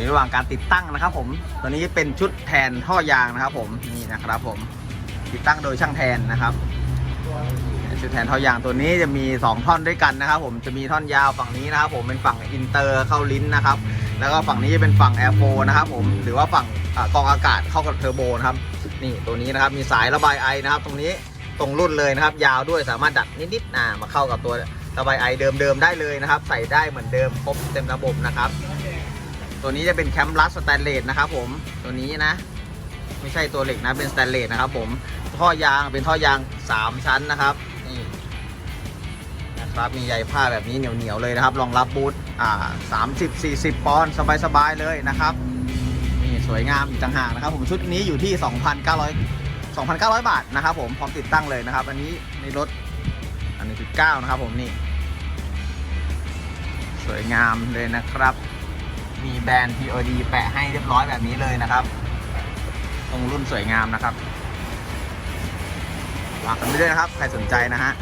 ในระหว่างการติดตั้งนะครับ ผมตัวนี้เป็นชุดแทนท่อยางนะครับ ผมนี่นะครับ ผมติดตั้งโดยช่างแทนนะครับชุดแทนท่อยางตัวนี้จะมี 2 ท่อนด้วยกันนะครับ ผมจะมีท่อนยาวฝั่งนี้นะครับ ผมเป็นฝั่งอินเตอร์เข้าลิ้นนะครับ แล้วก็ฝั่งนี้จะเป็นฝั่งแอร์โฟนะครับ ผมหรือว่าฝั่งอ่ากองอากาศเข้ากับเทอร์โบนะครับนี่ตัวนี้นะครับมีสายระบายไอนะครับ ตรงนี้ตรงรุ่นเลยนะครับ ยาวด้วยสามารถดัดนิดๆนะมาเข้ากับตัวระบายไอเดิมๆได้เลยนะครับ ใส่ได้เหมือนเดิมครบเต็มระบบนะครับ ตัวนี้จะเป็นแคมป์รัสสแตนเลสนะครับผมตัวนี้นะ ไม่ใช่ตัวเหล็กนะเป็นสแตนเลสนะครับผมท่อยางเป็นท่อยาง 3 ชั้นนะครับนี่นะครับมีใยผ้าแบบนี้เหนียวๆเลยนะครับรองรับบูทอ่า30 40ปอนด์สบายๆเลยนะครับนี่สวยงามอีกต่างหากนะครับ ผมชุดนี้อยู่ที่ 2,900 2,900 บาทนะครับผมพร้อมติดตั้งเลยนะครับ อันนี้ในรถอันนี้9นะครับผมนี่ สวยงามเลยนะครับ มีแบรนด์ POD แปะให้เรียบร้อยแบบนี้เลยนะครับ ตรงรุ่นสวยงามนะครับฝากกันไปด้วยนะครับ ใครสนใจนะฮะ